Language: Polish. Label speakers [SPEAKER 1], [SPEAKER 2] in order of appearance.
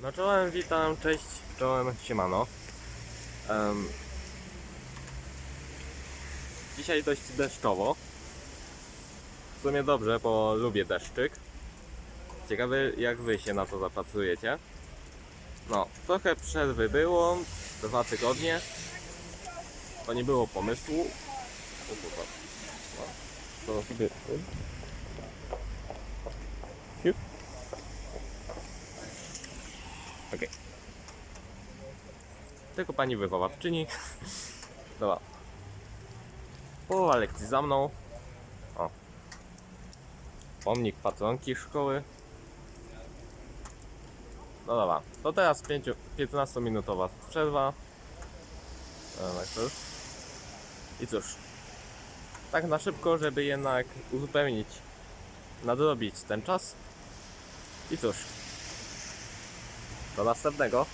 [SPEAKER 1] No czołem, witam, cześć, czołem, siemano. Em, dzisiaj dość deszczowo. W sumie dobrze, bo lubię deszczyk. Ciekawy jak wy się na to zapracujecie. No, trochę przerwy było, dwa tygodnie. To nie było pomysłu. No, to sobie... Siup. Okej. Tylko pani wychowawczyni. Dobra. Połowa lekcji za mną. O. Pomnik patronki szkoły. No dobra, to teraz 15-minutowa przerwa. Już. I cóż, tak na szybko, żeby jednak uzupełnić, nadrobić ten czas. I cóż, do następnego.